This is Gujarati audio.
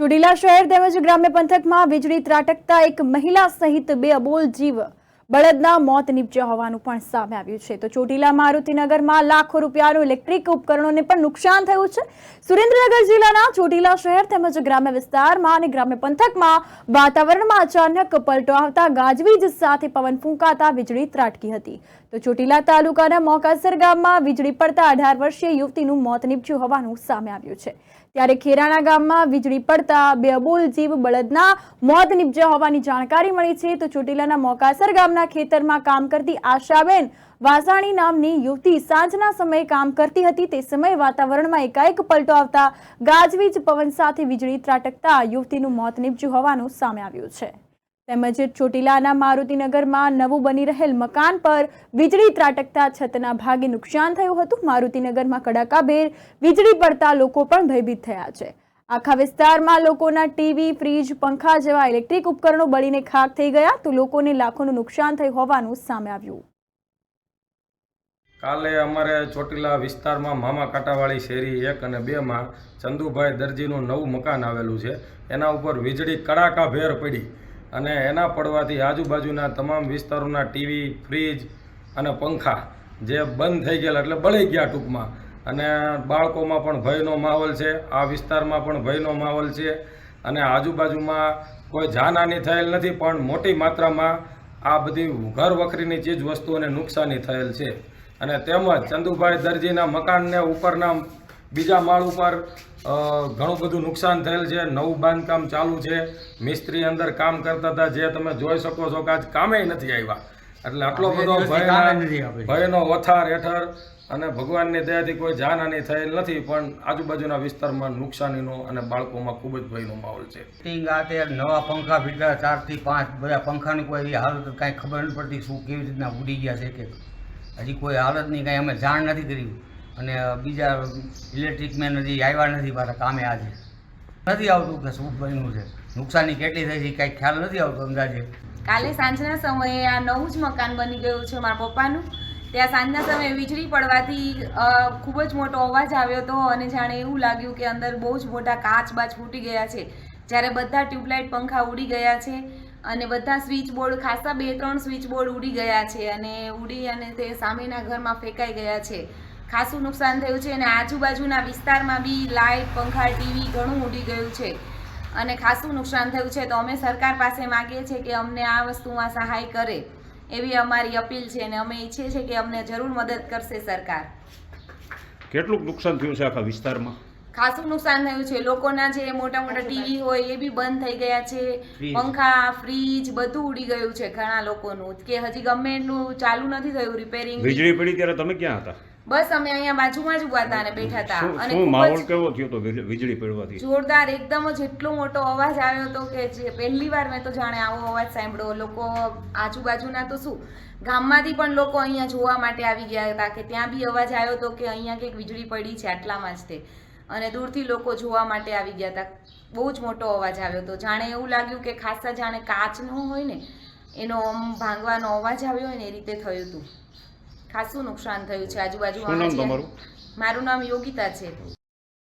ચોટીલા શહેર તેમજ ગ્રામ્ય પંથકમાં વીજળી ત્રાટકતા એક મહિલા સહિત બે અબોલ જીવ બળદના મોત નીપજ્યા હોવાનું પણ સામે આવ્યું છે. તો ચોટીલા મારુતિનગરમાં લાખો રૂપિયાનું ઇલેક્ટ્રિક ઉપકરણોને પણ નુકસાન થયું છે. સુરેન્દ્રનગર જિલ્લાના ચોટીલા શહેર તેમજ ગ્રામ્ય વિસ્તારમાં અને ગ્રામ્ય પંથકમાં વાતાવરણમાં અચાનક પલટો આવતા ગાજવીજ સાથે પવન ફૂંકાતા વીજળી ત્રાટકી હતી. તો ચોટીલા તાલુકાના મોકાસર ગામમાં વીજળી પડતા અઢાર વર્ષીય યુવતીનું મોત નીપજ્યું હોવાનું સામે આવ્યું છે. ત્યારે ખેરાણા ગામમાં વીજળી પડતા બે અબોલ જીવ બળદના મોત નીપજ્યા હોવાની જાણકારી મળી છે. તો ચોટીલાના મોકાસર ગામના ખેતરમાં કામ કરતી આશાબેન વાસાણી નામની યુવતી સાંજના સમયે કામ કરતી હતી. તે સમયે વાતાવરણમાં એકાએક પલટો આવતા ગાજવીજ પવન સાથે વીજળી ત્રાટકતા યુવતીનું મોત નીપજ્યું હોવાનું સામે આવ્યું છે. તેમજ ચોટીલાના મારુતિનગરમાં નવું બની રહેલ મકાન પર વીજળી ત્રાટકતા છતના ભાગે નુકસાન થયું હતું. મારુતિનગરમાં કડાકાભેર વીજળી પડતા લોકો પણ ભયભીત થયા છે. આખા વિસ્તારમાં લોકોના ટીવી, ફ્રીજ, પંખા જેવા ઇલેક્ટ્રિક ઉપકરણો બળીને ખાક થઈ ગયા તો લોકોને લાખોનું નુકસાન થયું હોવાનું સામે આવ્યું. કાલે અમારે ચોટીલા વિસ્તારમાં મામા કાંટાવાળી શેરી એક અને બેમાં ચંદુભાઈ દરજીનું નવું મકાન આવેલું છે. એના ઉપર વીજળી કડાકાભેર પડી અને એના પડવાથી આજુબાજુના તમામ વિસ્તારોના ટીવી, ફ્રીજ અને પંખા જે બંધ થઈ ગયેલા એટલે બળી ગયા ટૂંકમાં. અને બાળકોમાં પણ ભયનો માહોલ છે, આ વિસ્તારમાં પણ ભયનો માહોલ છે અને આજુબાજુમાં કોઈ જાનહાની થયેલ નથી, પણ મોટી માત્રામાં આ બધી ઘર વખરીની ચીજ વસ્તુઓને નુકસાની થયેલ છે. અને તેમજ ચંદુભાઈ દરજીના મકાનને ઉપરના બીજા માળ ઉપર ઘણું બધું નુકસાન થયેલ છે, નવું બાંધકામ ચાલુ છે. મિસ્ત્રી અંદર કામ કરતા હતા, જે તમે જોઈ શકો છો કે આજ કામે નથી આવ્યા. એટલે આટલો બધો ભયના ભયનો વથાર હેઠળ અને ભગવાનની દયાથી કોઈ જાનહાની થયેલ નથી પણ આજુબાજુના વિસ્તારમાં નુકસાનીનો અને બાળકોમાં ખૂબ જ ભયનો માહોલ છે. તે નવા પંખા ફીટા ચારથી પાંચ બધા પંખાની કોઈ એવી હાલત કાંઈ ખબર નથી પડતી શું કેવી રીતના ઉડી ગયા છે કે. હજી કોઈ હાલતની કાંઈ અમે જાણ નથી કરી. અને બીજા ઇલેક્ટ્રિક મેન હજી આવ્યા નથી પાછા કામે આજે. નથી આવતું કે શું બન્યું છે. નુકસાની કેટલી થઈ છે કાંઈ ખ્યાલ નથી આવતો અંદાજે. કાલે સાંજના સમયે આ નવું જ મકાન બની ગયું છે મારા પપ્પાનું. ત્યાં સાંજના સમયે વીજળી પડવાથી ખૂબ જ મોટો અવાજ આવ્યો હતો અને જાણે એવું લાગ્યું કે અંદર બહુ જ મોટા કાચ બાચ ફૂટી ગયા છે. જ્યારે બધા ટ્યુબલાઇટ પંખા ઉડી ગયા છે અને બધા સ્વિચ બોર્ડ ખાસા બે ત્રણ સ્વિચ બોર્ડ ઉડી ગયા છે અને ઉડી અને તે સામેના ઘરમાં ફેંકાઈ ગયા છે. ખાસું નુકસાન થયું છે અને આજુબાજુના વિસ્તારમાં બી લાઇટ, પંખા, ટીવી ઘણું ઉડી ગયું છે. અને ખાસું નુકસાન થયું છે તો અમે સરકાર પાસે માગીએ છીએ કે અમને આ વસ્તુમાં સહાય કરે. એવી અમારી અપીલ છે અને અમે ઈચ્છીએ છીએ કે અમને જરૂર મદદ કરશે સરકાર. કેટલું નુકસાન થયું છે આખા વિસ્તારમાં? ખાસું નુકસાન થયું છે. લોકોના જે મોટા મોટા ટીવી હોય એ બી બંધ થઈ ગયા છે. પંખા ફ્રીજ બધું ઉડી ગયું છે ઘણા લોકોનું. કે હજી ગમે એટલું ચાલુ નથી થયું રિપેરિંગ વીજળી પડી ત્યારે તમે ક્યાં હતા? બસ અમે અહીંયા બાજુમાં જ ઊભા હતા અને બેઠા હતા. અને શું માહોલ કેવો થયો તો વીજળી પડવાથી? જોરદાર એકદમ જ એટલો મોટો અવાજ આવ્યો હતો કે જે પહેલી વાર મેં તો જાણે આવો અવાજ સાંભળ્યો. લોકો આજુબાજુના તો શું ગામમાંથી પણ લોકો અહીંયા જોવા માટે આવી ગયા હતા કે ત્યાં બી અવાજ આવ્યો હતો કે અહીંયા કંઈક વીજળી પડી છે આટલામાં જ તે. અને દૂરથી લોકો જોવા માટે આવી ગયા હતા. બહુ જ મોટો અવાજ આવ્યો હતો. જાણે એવું લાગ્યું કે ખાસા જાણે કાચનો હોય ને એનો ભાંગવાનો અવાજ આવ્યો હોય ને એ રીતે થયું હતું. ખાસું નુકસાન થયું છે આજુબાજુ મારું નામ યોગિતા છે.